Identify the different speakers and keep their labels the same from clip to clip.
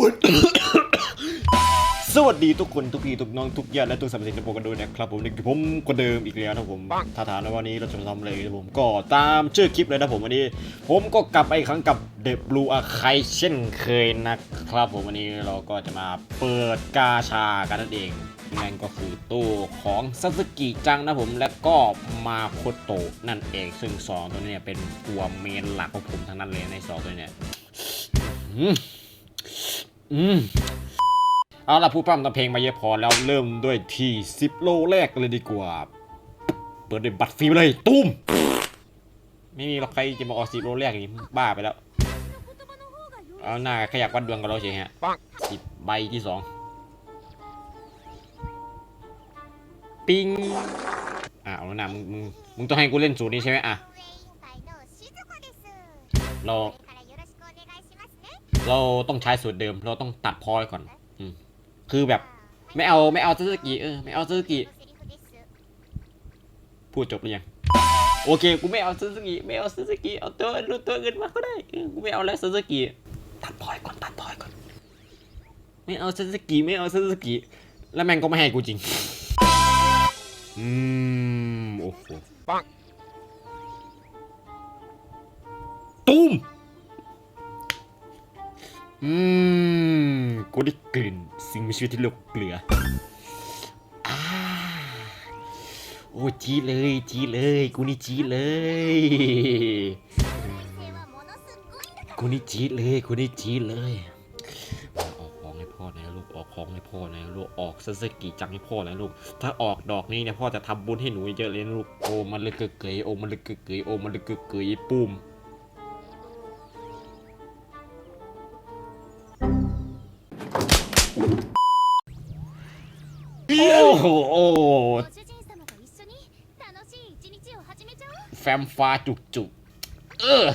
Speaker 1: วัสดีสวัสดีทุกคนทุกพี่ทุกน้องทุกญาติและทุกสรรพสิ่งที่ผมกันด้วยนะครับผมนี่คือผมคนเดิมอีกแล้วนะผมถ้าถามในวันนี้เราจะทำอะไรนะผมก็ตามชื่อคลิปเลยนะผมวันนี้ ผมก็กลับไปอีกครั้งกับเดบลูอาคายเช่นเคยนะครับผมวันนี้เราก็จะมาเปิดกาชากันนั่นเองนั่นก็คือตู้ของซาสึกิจังนะผมและก็มาโคโตะนั่นเองซึ่งสองตัวนี้เป็นตัวเมนหลักของผมทั้งนั้นเลยในสองตัวเนี้ย อืมอืมเอาล่ะผู้ปั้มทำเพลงมาเยอะพอแล้วเริ่มด้วยที่ 10 โลแรกกันเลยดีกว่า เปิดด้วยบัตรฟรีไปเลย ตุ้ม ไม่มีหรอกใครจะมาออกสิบโลแรกอย่างนี้บ้าไปแล้ว เอาหน้าขยักวัดดวงกับเราเฉยฮะสิบใบที่สองปิงอะเอาแล้วนะมึงมึงมึงต้องให้กูเล่นสูตรนี้ใช่ไหมอะเรา เราต้องใช้สูตรเดิม เราต้องตัดพอยก่อนอืมคือแบบ ไม่เอาไม่เอาซูซูกิเออไม่เอาซูซูกิพูดจบหรือยังโอเคกูไม่เอาซูซูกิไม่เอาซูซูกิเอาตัวรู้ตัวอื่นมาก็ได้เออกูไม่เอาแล้วซูซูกิตัดพอยก่อนตัดพอยก่อน ไม่เอาซูซูกิไม่เอาซูซูกิแล้วแม่งก็ไม่ให้กูจริงอืมโอ้โหปังตุ้ม อืมกูได้กลิ่นสิ่งมีชีวิตที่เรียกว่าเกลืออาโอ้จีเลย จีเลย กูนี่จีเลย กูนี่จีเลย กูนี่จีเลยออกของให้พ่อหนะลูกออกของให้พ่อหนะลูกออกซากิจังให้พ่อหนะลูก ถ้าออกดอกนี้เนี่ยพ่อจะทำบุญให้หนูเยอะเลยลูกโอ้มันเลยเกยโอ้มันเลยเกยโอ้มันเลยเกยเกยปุ่ม โอ้แฟมฟ้าจุกจุกเออ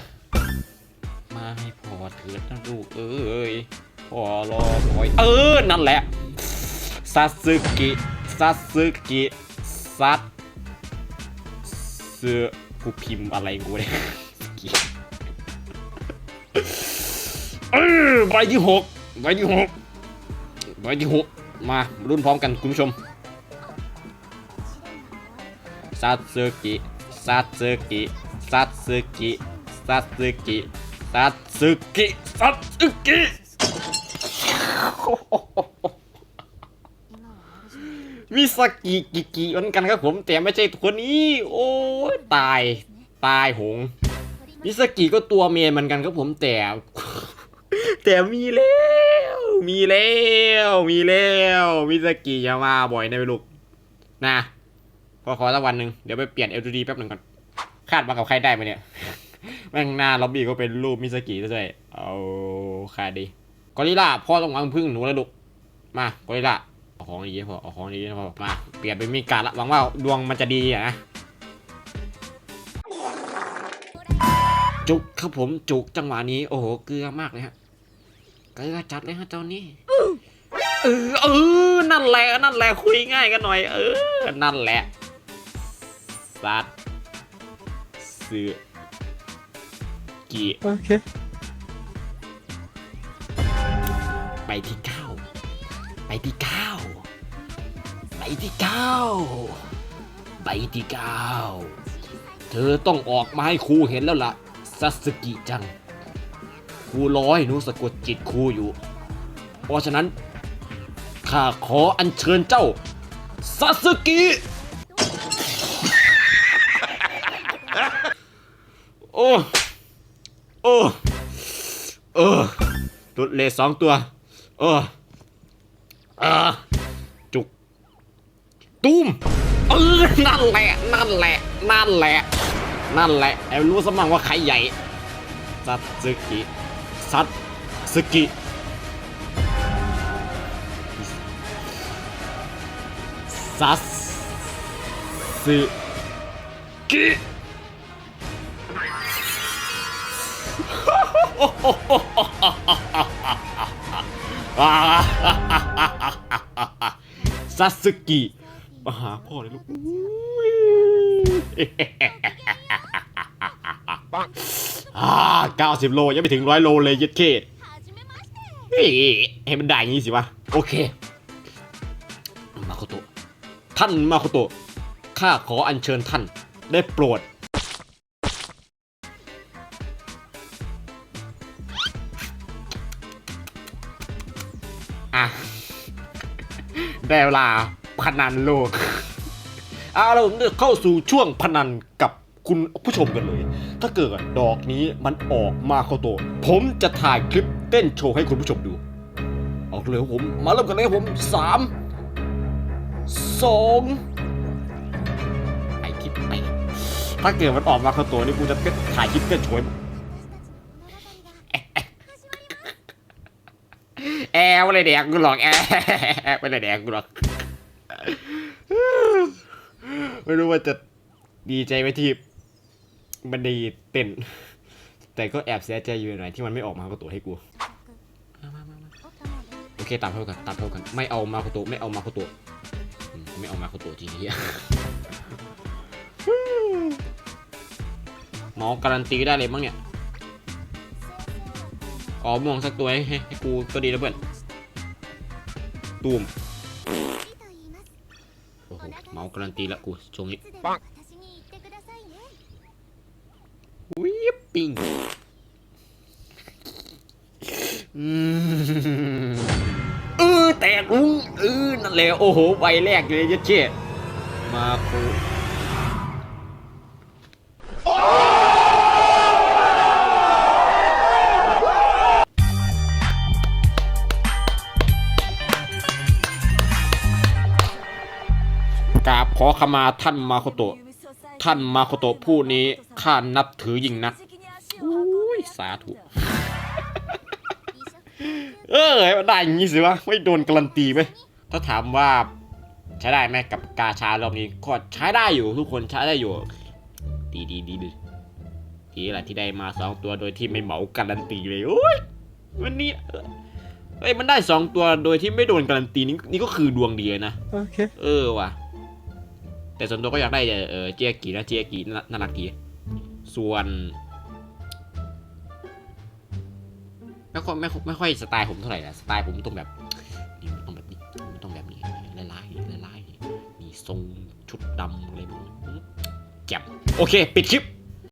Speaker 1: มาให้พอเถิดนะลูกเอ้ยพอรอคอย เออ นั่นแหละซาสึกิซาสึกิซัดเสือกูพิมพ์อะไรกูเนี่ยเออใบที่หกใบที่หกใบที่หกมารุ่นพร้อมกันคุณผู้ชม ซาสึกิซาสึกิซาสึกิซาสึกิซาสึกิซาสึกิมิสกิกิกิเหมือนกันครับผมแต่ไม่ใช่คนนี้ โอ้ยตาย ตายหงมิสกิก็ตัวเมียเหมือนกันครับผมแต่ แต่มีแล้ว มีแล้ว มีแล้วมิสกิอย่ามาบ่อยนะลูกนะ พอขอสักวันหนึ่งเดี๋ยวไปเปลี่ยน LED แป๊บหนึ่งก่อน คาดมากับใครได้ไหมเนี่ยแม่งหน้าล็อบบี้ก็เป็นรูปมิสกิซะด้วยเอาคาดีกอริล่าพ่อต้องวางพึ่งหนูแล้วลูกมากอริล่าเอาของดีพอเอาของดีพอมาเปลี่ยนเป็นมีการละหวังว่าดวงมันจะดีอะนะจุกครับผมจุกจังหวะนี้ โอ้โหเกลือมากเลยฮะเกลือจัดเลยฮะเจ้านี่เออเออนั่นแหละนั่นแหละคุยง่ายกันหน่อย เออ นั่นแหละ ซัดเสือกี
Speaker 2: โอเค
Speaker 1: ไปที่เก้าไปที่เก้าไปที่เก้าไปที่เก้าเธอต้องออกมาให้ครูเห็นแล้วล่ะซัสกิจังครูรอให้หนูสะกดจิตครูอยู่ เพราะฉะนั้นข้าขออัญเชิญเจ้าซัสกิ โอ้ โอ้ เออตุดเลสองตัว เอออ่าจุก ตุ้ม เออ นั่นแหละ นั่นแหละ นั่นแหละ นั่นแหละไอ้รู้สมั่งว่าใครใหญ่ซัตสึกิซัตสึกิซัสสึกิ ซาสึกิมาหาพ่อเลยลูกอ่าเก้าสิบโล ยังไม่ถึงร้อยโลเลยยึดเคให้มันได้อย่างนี้สิวะ โอเค มาโคโตท่านมาโคโตข้าขออัญเชิญท่านได้โปรด อะได้เวลาพนันโลกเอาเราเข้าสู่ช่วงพนันกับคุณผู้ชมกันเลย ถ้าเกิดดอกนี้มันออกมาเข้าตัวผมจะถ่ายคลิปเต้นโชว์ให้คุณผู้ชมดู ออกเลยผมมาเริ่มกันเลยผมสามสองไอคลิปไปถ้าเกิดมันออกมาเข้าตัวนี่กูจะถ่ายคลิปเต้นโชว์ แอร์ไม่ได้แดกกูหรอกแอร์ไม่ได้แดกกูหรอกไม่รู้ว่าจะดีใจไหมที่มันดีเต้น แต่ก็แอบเสียใจอยู่หน่อยที่มันไม่ออกมาประตูให้กูโอเคตามเท่ากันตามเท่ากันไม่เอามาประตูไม่เอามาประตูไม่เอามาประตูจริงเฮียหมอการันตีได้เลยมั้งเนี่ย อม่วงสักตัวให้ให้กูก็ดีแล้วเพื่อนตูมโอ้โหเมาการันตีละกูช่วงนี้
Speaker 3: ปัง
Speaker 1: วิปปิ้งเออแตกลุงเออนั่นแหละโอ้โหใบแรกเลยยัดเชี่ยมาคู ขอขมาท่านมาโคโตะ ท่านมาโคโตะผู้นี้ข้านับถือยิ่งนักอุ้ยสาธุ เออให้มันได้อย่างนี้สิวะ ไม่โดนการันตีไหม ถ้าถามว่าใช้ได้ไหมกับกาชารอบนี้ก็ใช้ได้อยู่ทุกคนใช้ได้อยู่ ดีดีดีดีทีแหละที่ได้มาสองตัวโดยที่ไม่เหมาการันตีเลยโอ้ยวันนี้เออเอ้ยมันได้สองตัวโดยที่ไม่โดนการันตีนี่นี่ก็คือดวงดีเลยนะ
Speaker 2: โอเค
Speaker 1: เออว่ะ แต่ส่วนตัวก็อยากได้เออเจียกีนะเจียกีน่าน่ารักดีส่วนไม่ค่อยไม่ค่อยไม่ค่อยสไตล์ผมเท่าไหร่นะสไตล์ผมต้องแบบนี่มันต้องแบบนี้มันต้องแบบนี้ลายลายลายลายนี่ทรงชุดดำอะไรแบบนี้แจ่มโอเค ปิดคลิป